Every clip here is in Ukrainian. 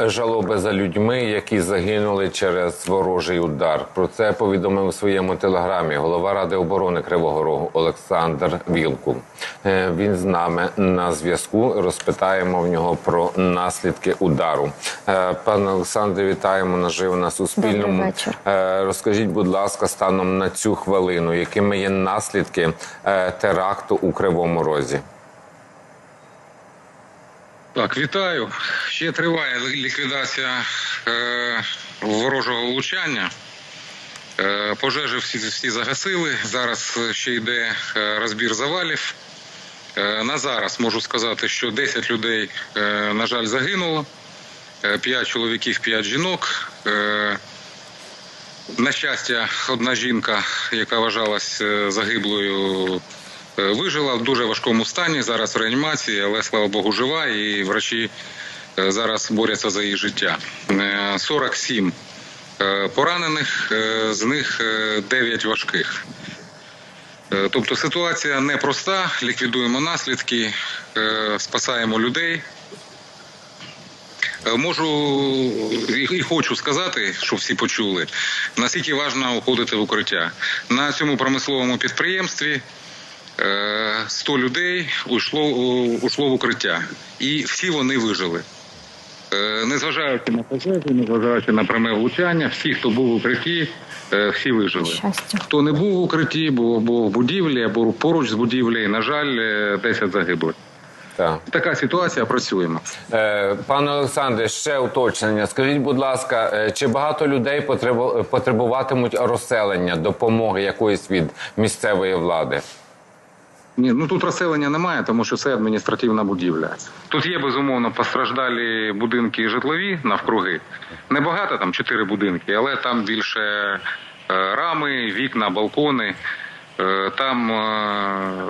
Жалоби за людьми, які загинули через ворожий удар. Про це повідомив у своєму телеграмі голова ради оборони Кривого Рогу Олександр Вілкул. Е, Він з нами на зв'язку. Розпитаємо в нього про наслідки удару. Е, Пане Олександре, вітаємо наживо на Суспільному. Е, Розкажіть, будь ласка, станом на цю хвилину, якими є наслідки теракту у Кривому Розі? Так, вітаю. Ще триває ліквідація е, ворожого влучання. Е, пожежі всі, всі загасили. Зараз е, ще йде е, розбір завалів. Е, на зараз можу сказати, що 10 людей, е, на жаль, загинуло. 5 чоловіків, 5 жінок. Е, на щастя, одна жінка, яка вважалась е, загиблою, е, вижила в дуже важкому стані. Зараз в реанімації, але слава Богу, жива, і врачі е, зараз борються за її життя. Е, 47 е, поранених, е, з них е, 9 важких. Е, Тобто ситуація непроста, ліквідуємо наслідки, е, спасаємо людей. Е, Можу і, хочу сказати, щоб всі почули, наскільки важливо уходити в укриття. На цьому промисловому підприємстві е, 100 людей уйшло, уйшло в укриття. І всі вони вижили. Е, Незважаючи на пожежу, незважаючи на пряме влучання, всі, хто був в укритті, е, всі вижили. Щастя. Хто не був в укритті, був або в будівлі, або поруч з будівлею, на жаль, е, 10 загиблих. Так. Така ситуація, працюємо. Е, Пане Олександре, ще уточнення. Скажіть, будь ласка, е, чи багато людей потребу- потребуватимуть розселення, допомоги якоїсь від місцевої влади? Ні, ну тут розселення немає, тому що це адміністративна будівля. Тут є безумовно постраждалі будинки житлові навкруги. Небагато, там чотири будинки, але там більше е, рами, вікна, балкони. Е, Там, е,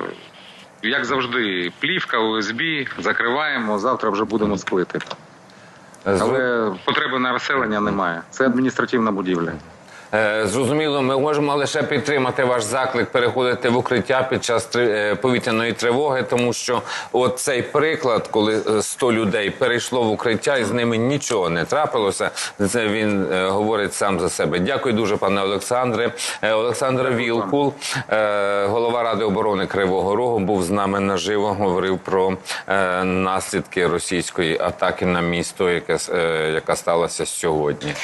як завжди, плівка, ОСБ, закриваємо. Завтра вже будемо склити. Зру- Але потреби на розселення немає. Це адміністративна будівля. Е, Зрозуміло, ми можемо лише підтримати ваш заклик переходити в укриття під час е, повітряної тривоги, тому що от цей приклад, коли е, 100 людей перейшло в укриття і з ними нічого не трапилося, це він е, говорить сам за себе. Дякую дуже, пане Олександре. Е, Олександр Вілкул, е, голова ради оборони Кривого Рогу, був з нами наживо. Говорив про е, наслідки російської атаки на місто, е, яка сталася сьогодні.